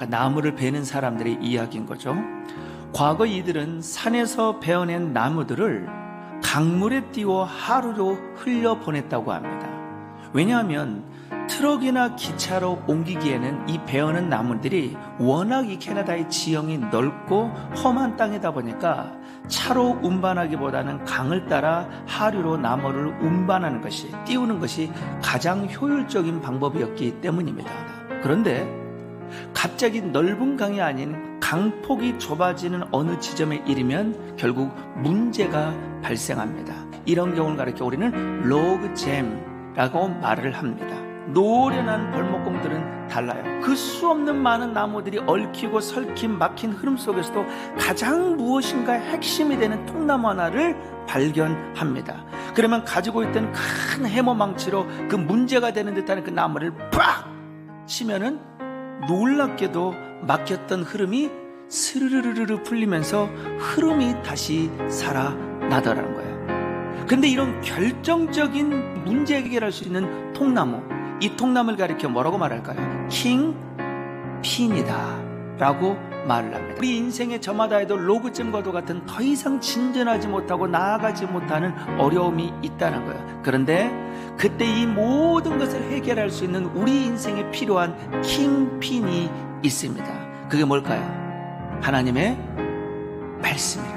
그러니까 나무를 베는 사람들의 이야기인 거죠. 과거 이들은 산에서 베어낸 나무들을 강물에 띄워 하루로 흘려 보냈다고 합니다. 왜냐하면 트럭이나 기차로 옮기기에는 이 베어낸 나무들이 워낙 이 캐나다의 지형이 넓고 험한 땅이다 보니까 차로 운반하기보다는 강을 따라 하류로 나무를 운반하는 것이 띄우는 것이 가장 효율적인 방법이었기 때문입니다. 그런데 갑자기 넓은 강이 아닌 강폭이 좁아지는 어느 지점에 이르면 결국 문제가 발생합니다. 이런 경우를 가리켜 우리는 로그잼이라고 말을 합니다. 노련한 벌목공들은 달라요. 그 수 없는 많은 나무들이 얽히고 설킨 막힌 흐름 속에서도 가장 무엇인가 핵심이 되는 통나무 하나를 발견합니다. 그러면 가지고 있던 큰 해머 망치로 그 문제가 되는 듯한 그 나무를 팍 치면은 놀랍게도 막혔던 흐름이 스르르르르 풀리면서 흐름이 다시 살아나더라는 거예요. 근데 이런 결정적인 문제 해결할 수 있는 통나무, 이 통나무를 가리켜 뭐라고 말할까요? 킹 핀이다. 라고 말을 합니다. 우리 인생의 저마다 해도 로그잼과도 같은 더 이상 진전하지 못하고 나아가지 못하는 어려움이 있다는 거예요. 그런데 그때 이 모든 것을 해결할 수 있는 우리 인생에 필요한 킹핀이 있습니다. 그게 뭘까요? 하나님의 말씀이라.